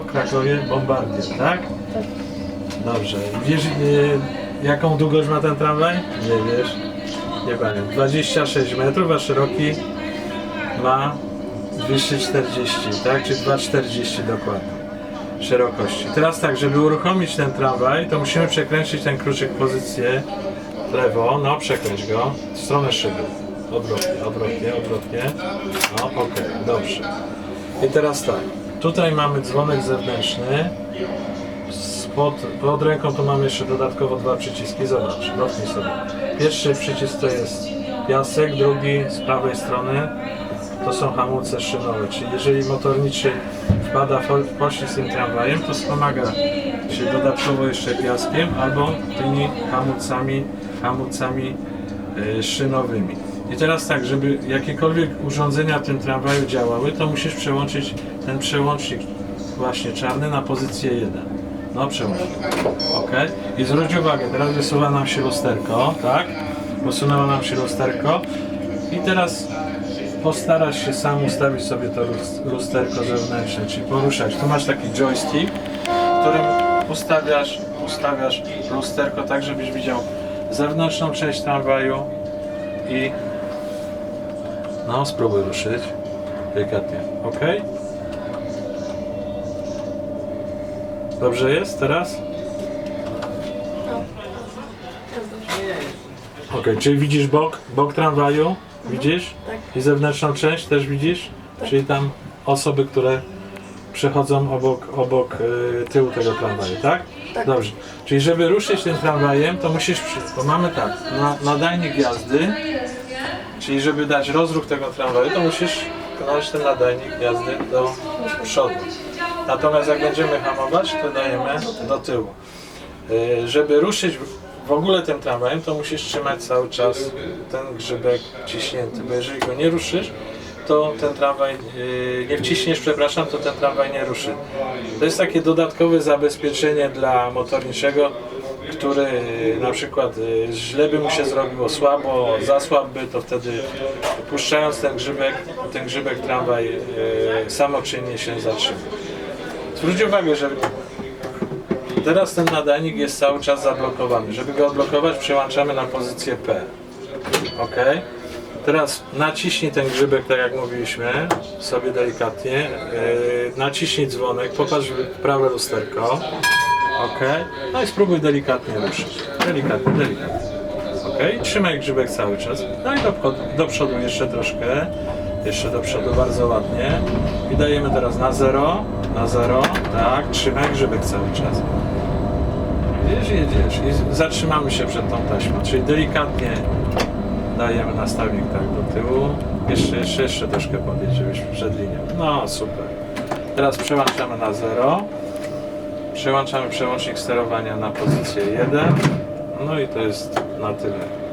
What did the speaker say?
W Krakowie Bombardier, tak? Dobrze. Wiesz, y, jaką długość ma ten tramwaj? Nie wiesz. Nie pamiętam. 26 metrów, a szeroki ma 240, tak? Czy 240 dokładnie szerokości. Teraz tak, żeby uruchomić ten tramwaj, to musimy przekręcić ten kluczyk w pozycję w lewo, no przekręć go, w stronę szyby. Odwrotnie, odwrotnie, odwrotnie. No, okej, dobrze. I teraz tak, tutaj mamy dzwonek zewnętrzny, Spod, pod ręką tu mamy jeszcze dodatkowo dwa przyciski, zobacz, dotknij sobie. Pierwszy przycisk to jest piasek, drugi z prawej strony to są hamulce szynowe, czyli jeżeli motorniczy wpada w z tym tramwajem, to wspomaga się dodatkowo jeszcze piaskiem albo tymi hamulcami, hamulcami e, szynowymi. I teraz tak, żeby jakiekolwiek urządzenia w tym tramwaju działały, to musisz przełączyć ten przełącznik właśnie czarny na pozycję 1. No przełącznik. Ok. I zwróć uwagę, teraz wysuwa nam się lusterko, tak? Posunęło nam się lusterko. I teraz postarasz się sam ustawić sobie to lus- lusterko zewnętrzne, czyli poruszać. Tu masz taki joystick, którym ustawiasz, ustawiasz lusterko tak, żebyś widział zewnętrzną część tramwaju i no spróbuj ruszyć delikatnie, ok? Dobrze jest teraz? Ok, czyli widzisz bok, bok tramwaju? Widzisz? Tak. I zewnętrzną część też widzisz? Czyli tam osoby, które przechodzą obok, obok y, tyłu tego tramwaju, tak? Tak. Dobrze. Czyli żeby ruszyć tym tramwajem, to musisz, przy, bo mamy tak, na, nadajnik jazdy, czyli żeby dać rozruch tego tramwaju, to musisz pchnąć ten nadajnik jazdy do przodu. Natomiast jak będziemy hamować, to dajemy do tyłu. Y, Żeby ruszyć w ogóle tym tramwajem, to musisz trzymać cały czas ten grzybek ciśnięty, bo jeżeli go nie ruszysz, to ten tramwaj, y, nie wciśniesz, przepraszam, to ten tramwaj nie ruszy. To jest takie dodatkowe zabezpieczenie dla motorniczego, który y, na przykład y, źle by mu się zrobiło, słabo, zasłabby, to wtedy puszczając ten grzybek, ten grzybek tramwaj y, samoczynnie się zatrzyma. Zwróć uwagę, że Teraz ten nadajnik jest cały czas zablokowany. Żeby go odblokować, przełączamy na pozycję P. OK. Teraz naciśnij ten grzybek, tak jak mówiliśmy, sobie delikatnie. Naciśnij dzwonek, popatrz w prawe lusterko. OK. No i spróbuj delikatnie ruszyć. Delikatnie, delikatnie. OK. Trzymaj grzybek cały czas. No i do, do przodu jeszcze troszkę. Jeszcze do przodu, bardzo ładnie. I dajemy teraz na zero. Na zero. Tak. Trzymaj grzybek cały czas. Jedziesz, jedziesz i zatrzymamy się przed tą taśmą, czyli delikatnie dajemy nastawnik tak do tyłu. Jeszcze, jeszcze, jeszcze troszkę podjedź, żebyś przed linią. No super. Teraz przełączamy na 0. Przełączamy przełącznik sterowania na pozycję 1. No i to jest na tyle.